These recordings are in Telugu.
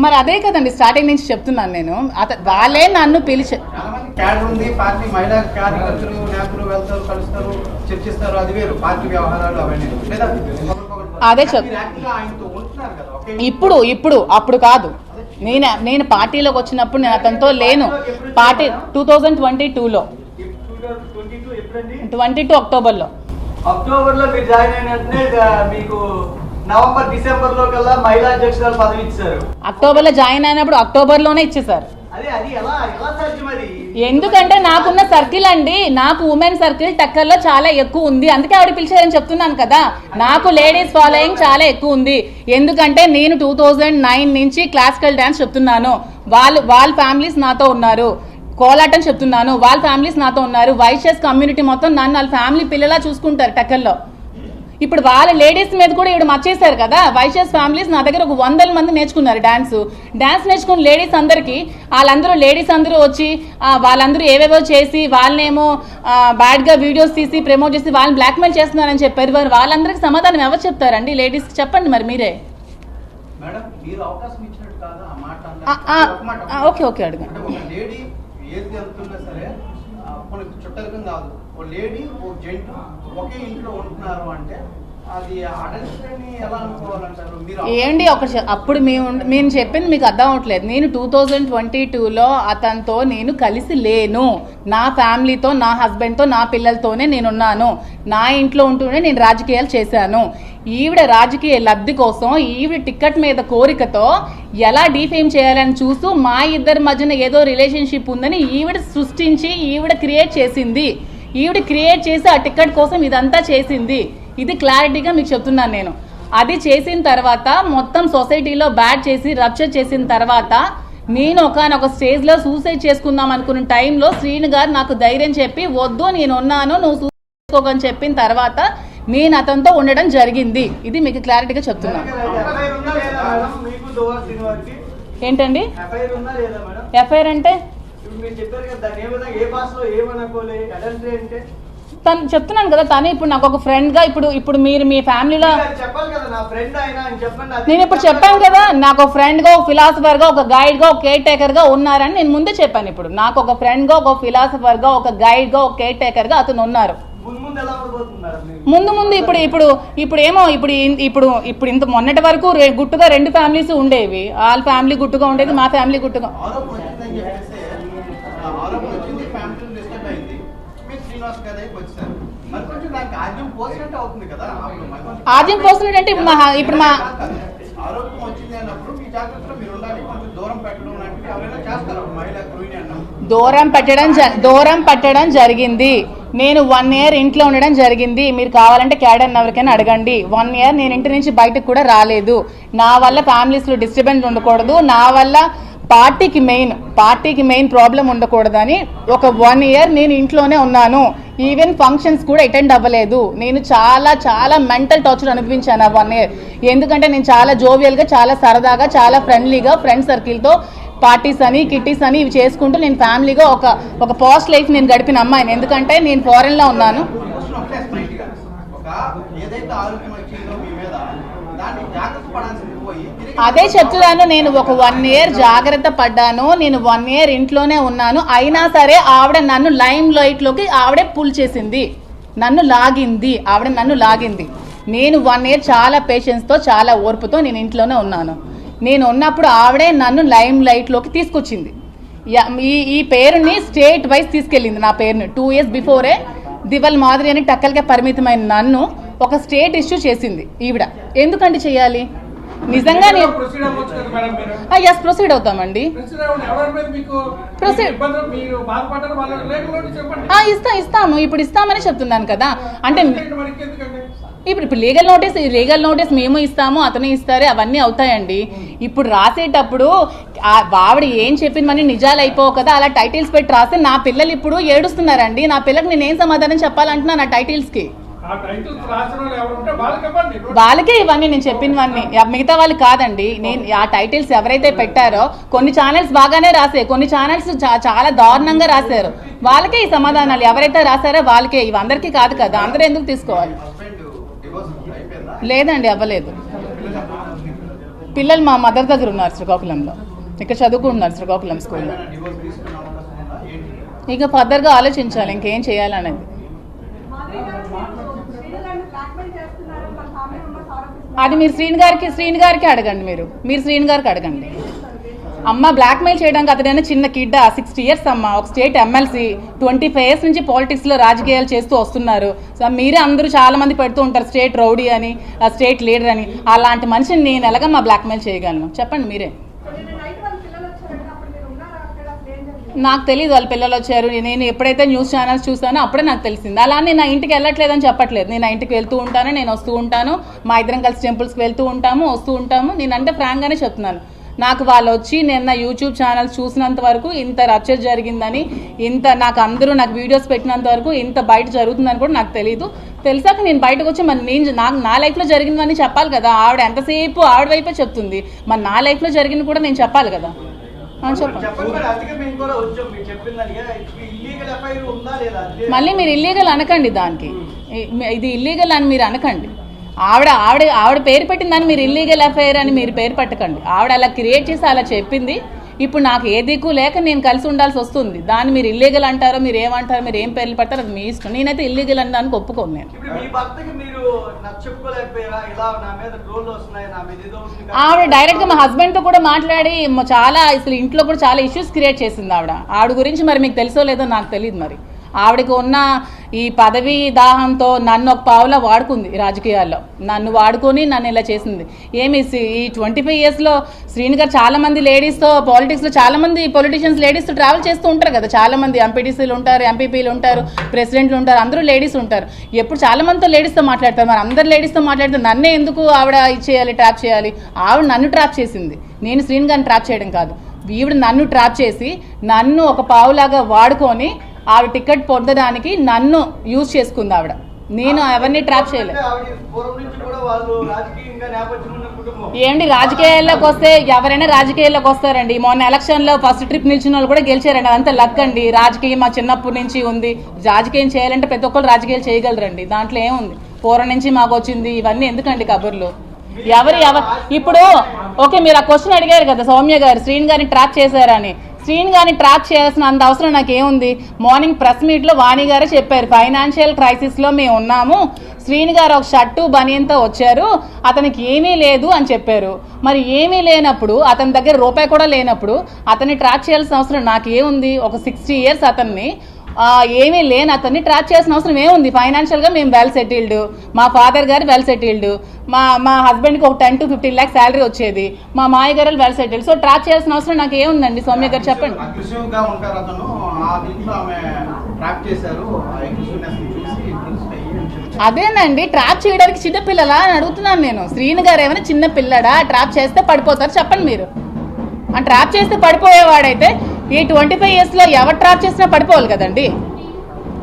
మరి అదే కదండి స్టార్టింగ్ నుంచి చెప్తున్నాను నేను. అత వాళ్ళే నన్ను పిలిచి చాలా మంది క్యాడర్ ఉంది పార్టీ మహిళా కార్యకర్తలు నాయకులు వెళ్తారు కలుస్తారు చర్చిస్తారు అది వేరు పార్టీ వ్యవహారాలు అవన్నీ. లేదా ఒకరికొకరు- అదే చెప్- ఇప్పుడు ఇప్పుడు అప్పుడు కాదు. నేను నేను పార్టీలోకి వచ్చినప్పుడు నేను అతనితో లేను. పార్టీ టూ థౌజండ్ ట్వంటీ టూలో. ట్వంటీ టూ అక్టోబర్లో. అక్టోబర్లో మీరు జాయిన్ అయిన వెంటనే ఆ, మీకు నవంబర్ డిసెంబర్లో కల్లా మహిళా అధ్యక్షురాలు పదవి ఇచ్చారు. అక్టోబర్లో జాయిన్ అయినప్పుడు అక్టోబర్లోనే ఇచ్చేసారు అదే అది ఎలా ఎలా సాధ్యం అది ఎందుకంటే నాకున్న సర్కిల్ అండి నాకు ఉమెన్ సర్కిల్ టక్కర్లో చాలా ఎక్కువ ఉంది. అందుకే ఆవిడ పిలిచారని చెప్తున్నాను కదా. నాకు లేడీస్ ఫాలోయింగ్ చాలా ఎక్కువ ఉంది. ఎందుకంటే నేను టూ థౌజండ్ నైన్ నుంచి క్లాసికల్ డ్యాన్స్ చెప్తున్నాను. వాళ్ళు వాళ్ళ ఫ్యామిలీస్ నాతో ఉన్నారు. కోలాటం చెప్తున్నాను. వాళ్ళ ఫ్యామిలీస్ నాతో ఉన్నారు. వైశ్యస్ కమ్యూనిటీ మొత్తం నన్ను వాళ్ళ ఫ్యామిలీ పిల్లలా చూసుకుంటారు టక్కర్లో. ఇప్పుడు వాళ్ళ లేడీస్ మీద కూడా ఇప్పుడు మర్చేశారు కదా. వైశ్యస్ ఫ్యామిలీస్ నా దగ్గర ఒక వందల మంది నేర్చుకున్నారు డాన్స్. డాన్స్ నేర్చుకున్న లేడీస్ అందరికీ వాళ్ళందరూ లేడీస్ అందరూ వచ్చి వాళ్ళందరూ ఏవేవో చేసి వాళ్ళనేమో బ్యాడ్గా వీడియోస్ తీసి ప్రమోట్ చేసి వాళ్ళని బ్లాక్మెయిల్ చేస్తున్నారని చెప్పారు. వారు వాళ్ళందరికీ సమాధానం ఎవరు చెప్తారండి లేడీస్కి చెప్పండి మరి మీరే. ఓకే ఓకే అడగండి కొన్ని ఒక చుట్టరికం కాదు. ఓ లేడీ ఓ జెంట్ ఒకే ఇంట్లో ఉంటున్నారు అంటే ఏంటి ఒక అప్పుడు మేము నేను చెప్పింది మీకు అర్థం అవట్లేదు. నేను టూ థౌజండ్ ట్వంటీ టూలో అతనితో నేను కలిసి లేను. నా ఫ్యామిలీతో నా హస్బెండ్తో నా పిల్లలతోనే నేనున్నాను. నా ఇంట్లో ఉంటూనే నేను రాజకీయాలు చేశాను. ఈవిడ రాజకీయ లబ్ధి కోసం ఈవిడ టికెట్ మీద కోరికతో ఎలా డీఫేమ్ చేయాలని చూస్తూ మా ఇద్దరి మధ్యన ఏదో రిలేషన్షిప్ ఉందని ఈవిడ సృష్టించి ఈవిడ క్రియేట్ చేసింది. ఈవిడ క్రియేట్ చేసి ఆ టికెట్ కోసం ఇదంతా చేసింది. ఇది క్లారిటీగా మీకు చెప్తున్నాను నేను. అది చేసిన తర్వాత మొత్తం సొసైటీలో బ్యాడ్ చేసి రప్చర్ చేసిన తర్వాత నేను ఒకనొక స్టేజ్లో సూసైడ్ చేసుకుందాం అనుకున్న టైంలో శ్రీను గారు నాకు ధైర్యం చెప్పి వద్దు నేను ఉన్నాను నువ్వు సూసైడ్ చేసుకోకని చెప్పిన తర్వాత నేను అతనితో ఉండడం జరిగింది. ఇది మీకు క్లారిటీగా చెప్తున్నాను. ఏంటండి? ఎఫ్ఐఆర్ అంటే? తను చెప్తున్నాను కదా తను ఇప్పుడు నాకు ఒక ఫ్రెండ్గా ఇప్పుడు ఇప్పుడు మీరు మీ ఫ్యామిలీలో ఫ్రెండ్ నేను ఇప్పుడు చెప్పాను కదా నాకు ఒక ఫ్రెండ్గా ఒక ఫిలాసఫర్గా ఒక గైడ్గా ఒక కేర్ టేకర్గా ఉన్నారని నేను ముందే చెప్పాను ఇప్పుడు. నాకు ఒక ఫ్రెండ్గా ఒక ఫిలాసఫర్గా ఒక గైడ్గా ఒక కేర్ టేకర్గా అతను ఉన్నారు. ముందు ముందు ఇప్పుడు ఇప్పుడు ఇప్పుడు ఏమో ఇప్పుడు ఇప్పుడు ఇప్పుడు ఇంత మొన్నటి వరకు గుట్టుగా రెండు ఫ్యామిలీస్ ఉండేవి. వాళ్ళ ఫ్యామిలీ గుట్టుగా ఉండేది మా ఫ్యామిలీ గుట్టుగా ఆద్యం పోసినట్టు అంటే ఇప్పుడు మా ఇప్పుడు మా ఆరోపణ వచ్చింది అన్నప్పుడు మీ జాగ్రత్తలో మీరు ఉండాలి కొంచెం దూరం పెట్టడం లాంటివి ఎవరైనా చేస్తారు? ఒక మహిళా గృహిణి అన్నాం? దూరం పెట్టడం జ- దూరం పెట్టడం జరిగింది. నేను వన్ ఇయర్ ఇంట్లో ఉండడం జరిగింది. మీరు కావాలంటే క్యాడర్ ఎవరికైనా అడగండి. వన్ ఇయర్ నేను ఇంటి నుంచి బయటకు కూడా రాలేదు. నా వల్ల ఫ్యామిలీస్లో డిస్టర్బెన్స్ ఉండకూడదు. నా వల్ల పార్టీకి మెయిన్ పార్టీకి మెయిన్ ప్రాబ్లం ఉండకూడదని ఒక వన్ ఇయర్ నేను ఇంట్లోనే ఉన్నాను. ఈవెన్ ఫంక్షన్స్ కూడా అటెండ్ అవ్వలేదు. నేను చాలా చాలా మెంటల్ టార్చర్ అనిపించాను ఆ వన్ ఇయర్. ఎందుకంటే నేను చాలా జోవియల్గా చాలా సరదాగా చాలా ఫ్రెండ్లీగా ఫ్రెండ్ సర్కిల్తో పార్టీస్ అని కిట్టీస్ అని ఇవి చేసుకుంటూ నేను ఫ్యామిలీగా ఒక ఒక పాస్ట్ లైఫ్ నేను గడిపిన అమ్మాయిని. ఎందుకంటే నేను ఫారెన్లో ఉన్నాను. ఏదైతే ఆరోగ్యం వచ్చిందో మీ మీద అదే చెప్తున్నాను నేను ఒక వన్ ఇయర్ జాగ్రత్త పడ్డాను నేను వన్ ఇయర్ ఇంట్లోనే ఉన్నాను అయినా సరే ఆవిడ నన్ను లైమ్ లైట్లోకి ఆవిడే పుల్ చేసింది. నన్ను లాగింది ఆవిడ నన్ను లాగింది. నేను వన్ ఇయర్ చాలా పేషెన్స్తో చాలా ఓర్పుతో నేను ఇంట్లోనే ఉన్నాను. నేను ఉన్నప్పుడు ఆవిడే నన్ను లైమ్ లైట్లోకి తీసుకొచ్చింది. ఈ ఈ పేరుని స్టేట్ వైజ్ తీసుకెళ్ళింది నా పేరుని. టూ ఇయర్స్ బిఫోరే దివల్ మాదిరి అని టక్కలకే పరిమితమైన నన్ను ఒక స్టేట్ ఇష్యూ చేసింది ఈవిడ. ఎందుకంటే చేయాలి? నిజంగా ఎస్ ప్రొసీడ్ అవుతామండి. ప్రొసీడ్ ఇస్తా ఇస్తాము ఇప్పుడు ఇస్తామని చెప్తున్నాను కదా. అంటే ఎందుకండి ఇప్పుడు ఇప్పుడు లీగల్ నోటీస్ లీగల్ నోటీస్ మేము ఇస్తాము అతను ఇస్తారు అవన్నీ అవుతాయండి. ఇప్పుడు రాసేటప్పుడు ఆ ఆవిడ ఏం చెప్పిందని నిజాలు అయిపోవు కదా. అలా టైటిల్స్ పెట్టి రాస్తే నా పిల్లలు ఇప్పుడు ఏడుస్తున్నారండి. నా పిల్లకి నేను ఏం సమాధానం చెప్పాలంటున్నా నా టైటిల్స్కి వాళ్ళకి ఇవన్నీ నేను చెప్పినవన్నీ. మిగతా వాళ్ళు కాదండి. నేను ఆ టైటిల్స్ ఎవరైతే పెట్టారో కొన్ని ఛానల్స్ బాగానే రాసే కొన్ని ఛానల్స్ చాలా దారుణంగా రాశారు. వాళ్ళకే ఈ సమాధానాలు. ఎవరైతే రాశారో వాళ్ళకే. ఇవి అందరికీ కాదు కదా. అందరూ ఎందుకు తీసుకోవాలి? లేదండి అవ్వలేదు. పిల్లలు మా మదర్ దగ్గర ఉన్నారు శ్రీకాకుళంలో. ఇక్కడ చదువుకుంటున్నారు శ్రీకాకుళం స్కూల్లో. ఇక ఫర్దర్గా ఆలోచించాలి. ఇంకేం చేయాలనేది. అది మీరు శ్రీని గారికి శ్రీని గారికి అడగండి మీరు. మీరు శ్రీని గారికి అడగండి. అమ్మ బ్లాక్మెయిల్ చేయడానికి అతడైనా చిన్న కిడ్డా సిక్స్టీ ఇయర్స్ అమ్మ ఒక state MLC twenty five years నుంచి పాలిటిక్స్లో రాజకీయాలు చేస్తూ వస్తున్నారు. సో మీరే అందరూ చాలా మంది పెడుతూ ఉంటారు స్టేట్ రౌడీ అని స్టేట్ లీడర్ అని. అలాంటి మనిషిని నేను ఎలాగమ్మా బ్లాక్మెయిల్ చేయగలను? చెప్పండి మీరే. నాకు తెలియదు వాళ్ళ పిల్లలు వచ్చారు. నేను ఎప్పుడైతే న్యూస్ ఛానల్స్ చూసానో అప్పుడే నాకు తెలిసింది. అలా నేను నా ఇంటికి వెళ్ళట్లేదని చెప్పట్లేదు. నేను నా ఇంటికి వెళ్తూ ఉంటాను నేను వస్తూ ఉంటాను. మా ఇద్దరం కలిసి టెంపుల్స్కి వెళ్తూ ఉంటాము వస్తూ ఉంటాము. నేను అంటే ఫ్రాంక్గానే చెప్తున్నాను. నాకు వాళ్ళు వచ్చి నేను నా యూట్యూబ్ ఛానల్స్ చూసినంత వరకు ఇంత రచ్చ జరిగిందని ఇంత నాకు అందరూ నాకు వీడియోస్ పెట్టినంత వరకు ఇంత బయట జరుగుతుందని కూడా నాకు తెలియదు తెలిసాక నేను బయటకు వచ్చి మరి నేను నాకు నా లైఫ్లో జరిగిందని చెప్పాలి కదా. ఆవిడ ఎంతసేపు ఆవిడ వైపే చెప్తుంది. మరి నా లైఫ్లో జరిగింది కూడా నేను చెప్పాలి కదా. మళ్ళీ మీరు ఇల్లీగల్ అనకండి దానికి. ఇది ఇల్లీగల్ అని మీరు అనకండి. ఆవిడ ఆవిడ ఆవిడ పేరు పెట్టిన దాన్ని మీరు ఇల్లీగల్ అఫైర్ అని మీరు పేరు పెట్టకండి. ఆవిడ అలా క్రియేట్ చేసి అలా చెప్పింది. ఇప్పుడు నాకు ఏ దిక్కు లేక నేను కలిసి ఉండాల్సి వస్తుంది. దాన్ని మీరు ఇల్లీగల్ అంటారో మీరు ఏమంటారో మీరు ఏం పేర్లు పెడతారో అది మీ ఇష్టం. నేనైతే ఇల్లీగల్ అని దానికి ఒప్పుకోను నేను. ఆవిడ డైరెక్ట్గా మా హస్బెండ్తో కూడా మాట్లాడి చాలా అసలు ఇంట్లో కూడా చాలా ఇష్యూస్ క్రియేట్ చేసింది ఆవిడ. ఆవిడ గురించి మరి మీకు తెలుసో లేదో నాకు తెలియదు మరి. ఆవిడకి ఉన్న ఈ పదవి దాహంతో నన్ను ఒక పావులా వాడుకుంది రాజకీయాల్లో. నన్ను వాడుకొని నన్ను ఇలా చేసింది. ఏమి ఈ ట్వంటీ ఫైవ్ ఇయర్స్లో శ్రీని గారు లేడీస్తో పాలిటిక్స్లో చాలామంది పొలిటీషియన్స్ లేడీస్తో ట్రావెల్ చేస్తూ ఉంటారు కదా. చాలామంది ఎంపీటీసీలు ఉంటారు ఎంపీపీలు ఉంటారు ప్రెసిడెంట్లు ఉంటారు అందరూ లేడీస్ ఉంటారు. ఎప్పుడు చాలామందితో లేడీస్తో మాట్లాడతారు. మరి అందరు లేడీస్తో మాట్లాడితే నన్నే ఎందుకు ఆవిడ ఇచ్చేయాలి ట్రాప్ చేయాలి? ఆవిడ నన్ను ట్రాప్ చేసింది. నేను శ్రీని గారిని ట్రాప్ చేయడం కాదు. ఈవిడ నన్ను ట్రాప్ చేసి నన్ను ఒక పావులాగా వాడుకొని ఆవిడ టికెట్ పొందడానికి నన్ను యూజ్ చేసుకుంది ఆవిడ. నేను ఎవరిని ట్రాప్ చేయలేదు. ఏంటి రాజకీయాల్లోకి వస్తే ఎవరైనా రాజకీయాల్లోకి వస్తారండి. మొన్న ఎలక్షన్లో ఫస్ట్ ట్రిప్ నిలిచిన వాళ్ళు కూడా గెలిచారండి. అదంతా లక్ అండి. రాజకీయం మా చిన్నప్పటి నుంచి ఉంది. రాజకీయం చేయాలంటే ప్రతి ఒక్కరు రాజకీయాలు చేయగలరండి. దాంట్లో ఏముంది? పూర్వం నుంచి మాకు వచ్చింది. ఇవన్నీ ఎందుకండి కబుర్లు? ఎవరు ఎవరు? ఇప్పుడు ఓకే మీరు ఆ క్వశ్చన్ అడిగారు కదా సౌమ్య గారు. శ్రీని గారిని ట్రాప్ చేశారని. శ్రీని గారిని ట్రాప్ చేయాల్సిన అంత అవసరం నాకు ఏముంది మార్నింగ్ ప్రెస్ మీట్లో వాణి గారే చెప్పారు. ఫైనాన్షియల్ క్రైసిస్లో మేము ఉన్నాము. శ్రీని గారు ఒక షర్టు బనియంతో వచ్చారు. అతనికి ఏమీ లేదు అని చెప్పారు. మరి ఏమీ లేనప్పుడు అతని దగ్గర రూపాయి కూడా లేనప్పుడు అతన్ని ట్రాప్ చేయాల్సిన అవసరం నాకు ఏముంది ఒక సిక్స్టీ ఇయర్స్ అతన్ని ఏమీ లేని అతన్ని ట్రాప్ చేయాల్సిన అవసరం ఏముంది? ఫైనాన్షియల్గా మేము వెల్ సెటిల్డ్ మా ఫాదర్ గారు వెల్ సెటిల్డ్ మా మా హస్బెండ్కి ఒక ten to fifteen lakhs salary వచ్చేది. మా మాయ గారు వెల్ సెటిల్డ్ సో ట్రాప్ చేయాల్సిన అవసరం నాకు ఏముందండి? సౌమ్య గారు చెప్పండి. అదేనండి. ట్రాప్ చేయడానికి చిన్న పిల్లలా అని అడుగుతున్నాను నేను. శ్రీని గారు ఏమైనా చిన్న పిల్లడా? ట్రాప్ చేస్తే పడిపోతారు. చెప్పండి మీరు. ట్రాప్ చేస్తే పడిపోయేవాడైతే ఈ ట్వంటీ ఫైవ్ ఇయర్స్లో ఎవరు ట్రాప్ చేసినా పడిపోవాలి కదండి.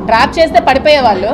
ట్రాప్ చేస్తే పడిపోయేవాళ్ళు.